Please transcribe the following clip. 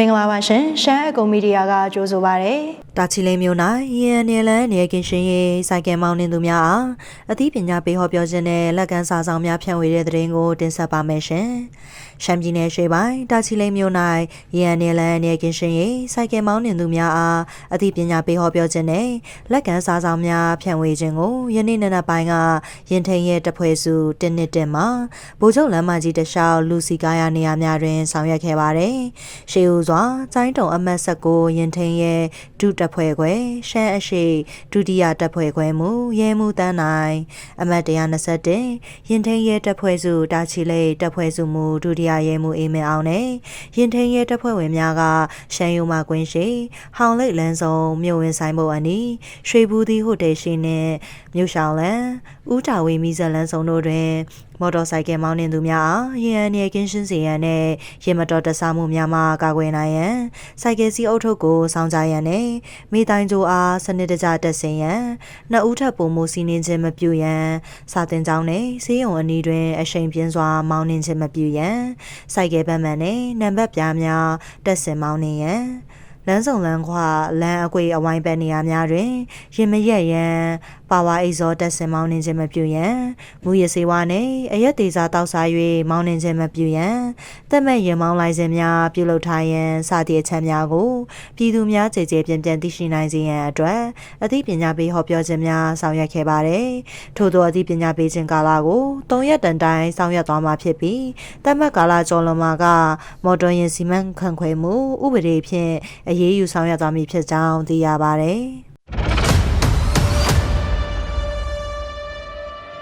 မင်္ဂလာပါရှင်ရှမ်းအကုံမီဒီယာကကြိုဆိုပါရစေတာချီလိန်မြို့၌ရန်နယ်လန်နေကင်ရှင်ရေးစိုက်ကယ်မောင်းနှင်သူများအားအသိပညာပေးဟောပြောခြင်းနဲ့လက်ကမ်းစာဆောင်များဖြန့်ဝေတဲ့တဲ့ရင်ကိုတင်ဆက်ပါမယ်ရှင်။ရှမ်းပြည်နယ်ရှေ့ပိုင်းတာချီလိန်မြို့၌ရန်နယ်လန်နေကင်ရှင်ရေးစိုက်ကယ်မောင်းနှင်သူများအားအသိပညာပေးဟောပြောခြင်းနဲ့လက်ကမ်းစာဆောင်များဖြန့်ဝေခြင်းကိုယနေ့နေ့နက်ပိုင်းကရင်ထိန်ရဲ့တဖွဲ့စုတင်းနှစ်တင်မှာဗိုလ်ချုပ်လမ်းမကြီးတလျှောက်လူစီကားရနေရာများတွင်ဆောင်ရွက်ခဲ့ပါတယ်။ရှေးဦးစွာကျိုင်းတုံအမတ်ဆက်ကိုရင်ထိန်ရဲ့ ဒုတပ်ဖွဲ့ခွဲရှမ်းအရှိဒုတိယတပ်ဖွဲ့ခွဲမူရဲမှုတန်းနိုင်အမတ်121ရင်ထိန်ရဲတပ်ဖွဲ့စုတာချီလိတ်တပ်ဖွဲ့စုမူဒုတိယရဲမှုအေးမင်အောင်နဲ့ရင်ထိန်ရဲတပ်ဖွဲ့ဝင်များကရှမ်းယူမကွင်းရှိဟောင်လိတ်လန်းစုံမြို့ဝင်ဆိုင်မှုအနီးရွှေဘူးသီးဟိုတယ်ရှိနှင့်မြို့ရှောင်းလန်းဦးတာဝေမီဇက်လန်းစုံတို့တွင်မော်တော်ဆိုင်ကယ်မောင်းနှင်သူများအားရန်အနေကင်းရှင်းစေရန်နဲ့ရင်မတော်တဆမှုများမှကာကွယ်နိုင်ရန်စိုက်ကယ်စီအုပ်ထုပ်ကိုစောင့်ကြရန်နဲ့မိတိုင်းကြိုအားစနစ်တကျတက်ဆင်ရန်နှစ်ဦးထပ်ပုံမှုစီးနှင်းခြင်းမပြုရန်စာတင်ကြောင်းနဲ့ဆေးရုံအနီးတွင်အရှိန်ပြင်းစွာမောင်းနှင်ခြင်းမပြုရန်စိုက်ကယ်ဘက်မှန်နဲ့နံပါတ်ပြားများတက်ဆင်မောင်းနှင်ရန်လမ်းဆောင်လမ်းခွလမ်းအကွေအဝိုင်းပတ်နေရာများတွင်ရင်မရက်ရန် ပါဝါအိတ်ဇောတက်ဆင်မောင်းနှင်ခြင်းမပြုရန်မူရစေဝါနှင့်အရက်သေးစားတောက်စား၍မောင်းနှင်ခြင်းမပြုရန်တက်မဲ့ရင်မောင်းလိုက်ခြင်းများပြုလုပ်ထားရန်စသည့်အချက်များကိုပြည်သူများကြေကြေပြန့်ပြန့်သိရှိနိုင်စေရန်အတွက်အသိပညာပေးဟောပြောခြင်းများဆောင်ရွက်ခဲ့ပါတယ်ထို့သောအသိပညာပေးခြင်းကာလကို၃ရက်တန်တိုင်းဆောင်ရွက်သွားမှာဖြစ်ပြီးတက်မဲ့ကာလကျော်လွန်မှာကမော်တော်ယာဉ်စီမံခန့်ခွဲမှုဥပဒေဖြင့်အရေးယူဆောင်ရွက်သွားမည်ဖြစ်ကြောင်းသိရပါတယ်